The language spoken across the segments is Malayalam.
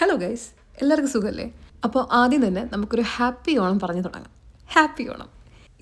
ഹലോ ഗൈസ് എല്ലാവർക്കും സുഖമല്ലേ അപ്പോൾ ആദ്യം തന്നെ നമുക്കൊരു ഹാപ്പി ഓണം പറഞ്ഞു തുടങ്ങാം. ഹാപ്പി ഓണം.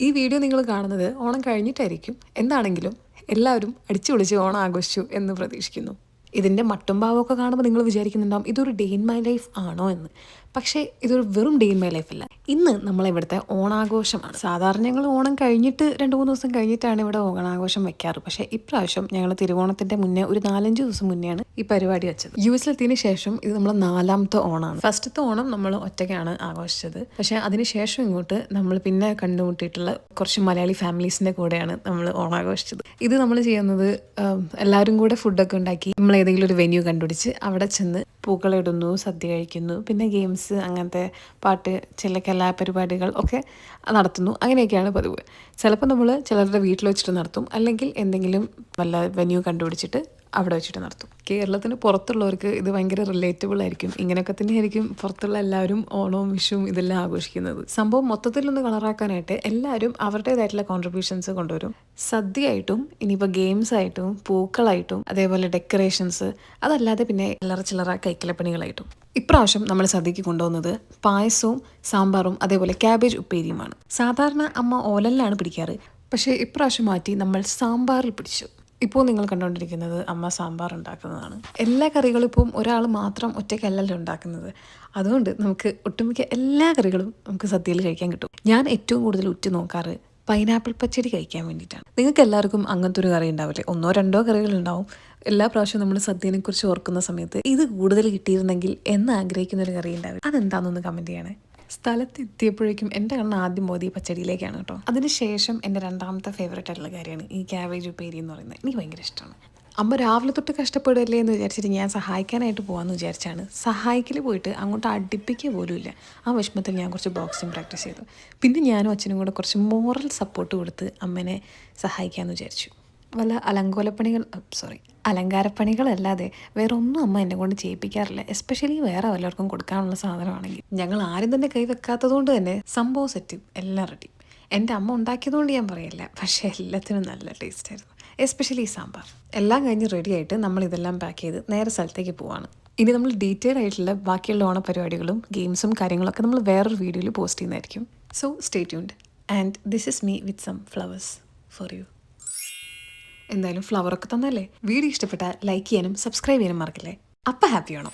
ഈ വീഡിയോ നിങ്ങൾ കാണുന്നത് ഓണം കഴിഞ്ഞിട്ടായിരിക്കും. എന്താണെങ്കിലും എല്ലാവരും അടിച്ചു പൊളിച്ച് ഓണം ആഘോഷിച്ചു എന്ന് പ്രതീക്ഷിക്കുന്നു. ഇതിന്റെ മട്ടും ഭാവമൊക്കെ കാണുമ്പോൾ നിങ്ങൾ വിചാരിക്കുന്നുണ്ടാവും ഇതൊരു ഡേ ഇൻ മൈ ലൈഫ് ആണോ എന്ന്. പക്ഷേ ഇതൊരു വെറും ഡേ ഇൻ മൈ ലൈഫ് അല്ല. ഇന്ന് നമ്മളിവിടുത്തെ ഓണാഘോഷമാണ്? സാധാരണ ഞങ്ങൾ ഓണം കഴിഞ്ഞിട്ട് രണ്ട് മൂന്ന് ദിവസം കഴിഞ്ഞിട്ടാണ് ഇവിടെ ഓണാഘോഷം വെക്കാറ്. പക്ഷേ ഇപ്രാവശ്യം ഞങ്ങൾ തിരുവോണത്തിന്റെ മുന്നേ ഒരു നാലഞ്ച് ദിവസം മുന്നെയാണ് ഈ പരിപാടി വെച്ചത്. യു എത്തിയതിനു ശേഷം ഇത് നമ്മൾ നാലാമത്തെ ഓണമാണ് ഫസ്റ്റത്തെ ഓണം നമ്മൾ ഒറ്റയ്ക്കാണ് ആഘോഷിച്ചത്. പക്ഷേ അതിനുശേഷം ഇങ്ങോട്ട് നമ്മൾ പിന്നെ കണ്ടുമുട്ടിയിട്ടുള്ള കുറച്ച് മലയാളി ഫാമിലീസിന്റെ കൂടെയാണ് നമ്മൾ ഓണാഘോഷിച്ചത്. ഇത് നമ്മൾ ചെയ്യുന്നത് എല്ലാവരും കൂടെ ഫുഡൊക്കെ ഉണ്ടാക്കി നമ്മൾ ഏതെങ്കിലും ഒരു വെന്യൂ കണ്ടുപിടിച്ച് അവിടെ ചെന്ന് പൂക്കളിടുന്നു സദ്യ കഴിക്കുന്നു പിന്നെ ഗെയിംസ് അങ്ങനത്തെ പാട്ട് ചില കലാപരിപാടികൾ ഒക്കെ നടത്തുന്നു. അങ്ങനെയൊക്കെയാണ് പതിവ്. ചിലപ്പോൾ നമ്മൾ ചിലരുടെ വീട്ടിൽ വെച്ചിട്ട് നടത്തും. അല്ലെങ്കിൽ എന്തെങ്കിലും വല്ല വെന്യൂ കണ്ടുപിടിച്ചിട്ട് അവിടെ വെച്ചിട്ട് നടത്തും. കേരളത്തിന് പുറത്തുള്ളവർക്ക് ഇത് ഭയങ്കര റിലേറ്റബിൾ ആയിരിക്കും. ഇങ്ങനെയൊക്കെ തന്നെയായിരിക്കും പുറത്തുള്ള എല്ലാവരും ഓണവും വിഷുവും ഇതെല്ലാം ആഘോഷിക്കുന്നത്. സംഭവം മൊത്തത്തിലൊന്ന് കളറാക്കാനായിട്ട് എല്ലാവരും അവരുടേതായിട്ടുള്ള കോൺട്രിബ്യൂഷൻസ് കൊണ്ടുവരും. സദ്യയായിട്ടും ഇനിയിപ്പോൾ ഗെയിംസ് ആയിട്ടും പൂക്കളായിട്ടും അതേപോലെ ഡെക്കറേഷൻസ് അതല്ലാതെ പിന്നെ ചില്ലറ ചില്ലറ കൈക്കലപ്പണികളായിട്ടും. ഇപ്രാവശ്യം നമ്മൾ സദ്യക്ക് കൊണ്ടുവന്നത് പായസവും സാമ്പാറും അതേപോലെ ക്യാബേജ് ഉപ്പേരിയുമാണ്. സാധാരണ അമ്മ ഓലല്ലാണ് പിടിക്കാറ്. പക്ഷേ ഇപ്രാവശ്യം മാറ്റി നമ്മൾ സാമ്പാറിൽ പിടിച്ചു. ഇപ്പോൾ നിങ്ങൾ കണ്ടുകൊണ്ടിരിക്കുന്നത് അമ്മ സാമ്പാർ ഉണ്ടാക്കുന്നതാണ്. എല്ലാ കറികളും ഇപ്പം ഒരാൾ മാത്രം ഒറ്റയ്ക്കല്ലല്ലോ ഉണ്ടാക്കുന്നത്. അതുകൊണ്ട് നമുക്ക് ഒട്ടുമിക്ക എല്ലാ കറികളും നമുക്ക് സദ്യയിൽ കഴിക്കാൻ കിട്ടും. ഞാൻ ഏറ്റവും കൂടുതൽ ഉറ്റു നോക്കാറ് പൈനാപ്പിൾ പച്ചടി കഴിക്കാൻ വേണ്ടിയിട്ടാണ്. നിങ്ങൾക്ക് എല്ലാവർക്കും അങ്ങനത്തെ ഒരു കറി ഉണ്ടാവില്ലേ ഒന്നോ രണ്ടോ കറികൾ ഉണ്ടാവും. എല്ലാ പ്രാവശ്യവും നമ്മൾ സദ്യനെക്കുറിച്ച് ഓർക്കുന്ന സമയത്ത് ഇത് കൂടുതൽ കിട്ടിയിരുന്നെങ്കിൽ എന്ന് ആഗ്രഹിക്കുന്ന ഒരു കറി ഉണ്ടാവില്ല? അതെന്താണെന്നൊന്ന് കമന്റ് ചെയ്യണേ. സ്ഥലത്തെത്തിയപ്പോഴേക്കും എന്റെ കണ്ണ് ആദ്യം മോദി പച്ചടിയിലേക്കാണ് കേട്ടോ. അതിനുശേഷം എന്റെ രണ്ടാമത്തെ ഫേവറേറ്റ് ആയിട്ടുള്ള കാര്യമാണ് ഈ ക്യാബേജ് ഉപ്പേരി എന്ന് പറയുന്നത്. എനിക്ക് ഭയങ്കര ഇഷ്ടമാണ്. അമ്മ രാവിലെ തൊട്ട് കഷ്ടപ്പെടുകയല്ലേ എന്ന് വിചാരിച്ചിട്ട് ഞാൻ സഹായിക്കാനായിട്ട് പോകാമെന്ന് വിചാരിച്ചാണ്. സഹായിക്കൽ പോയിട്ട് അങ്ങോട്ട് അടുപ്പിക്കുക പോലും ഇല്ല. ആ വിഷമത്തിൽ ഞാൻ കുറച്ച് ബോക്സിങ് പ്രാക്ടീസ് ചെയ്തു. പിന്നെ ഞാനും അച്ഛനും കൂടെ കുറച്ച് മോറൽ സപ്പോർട്ട് കൊടുത്ത് അമ്മനെ സഹായിക്കാമെന്ന് വിചാരിച്ചു. വല്ല അലങ്കോലപ്പണികൾ സോറി അലങ്കാരപ്പണികളല്ലാതെ വേറെ ഒന്നും അമ്മ എന്നെ കൊണ്ട് ചെയ്യിപ്പിക്കാറില്ല. എസ്പെഷ്യലി വേറെ വല്ലവർക്കും കൊടുക്കാനുള്ള സാധനമാണെങ്കിൽ. ഞങ്ങൾ ആരും തന്നെ കൈ വെക്കാത്തത് കൊണ്ട് തന്നെ സംഭവം സെറ്റും എല്ലാം റെഡി എന്റെ അമ്മ ഉണ്ടാക്കിയതുകൊണ്ട് ഞാൻ പറയില്ല. പക്ഷേ എല്ലാത്തിനും നല്ല ടേസ്റ്റ് ആയിരുന്നു. എസ്പെഷ്യലി ഈ സാമ്പാർ. എല്ലാം കഴിഞ്ഞ് റെഡി ആയിട്ട് നമ്മൾ ഇതെല്ലാം പാക്ക് ചെയ്ത് നേരെ സ്ഥലത്തേക്ക് പോവാണ്. ഇനി നമ്മൾ ഡീറ്റെയിൽ ആയിട്ടുള്ള ബാക്കിയുള്ള ഓണപരിപാടികളും ഗെയിംസും കാര്യങ്ങളൊക്കെ നമ്മൾ വേറൊരു വീഡിയോയിൽ പോസ്റ്റ് ചെയ്യുന്നതായിരിക്കും. So stay tuned and this is me with some flowers for you എന്തായാലും ഫ്ലവറൊക്കെ തന്നല്ലേ? വീഡിയോ ഇഷ്ടപ്പെട്ടാൽ ലൈക്ക് ചെയ്യാനും സബ്സ്ക്രൈബ് ചെയ്യാനും മറക്കില്ലേ? അപ്പം ഹാപ്പി ആണോ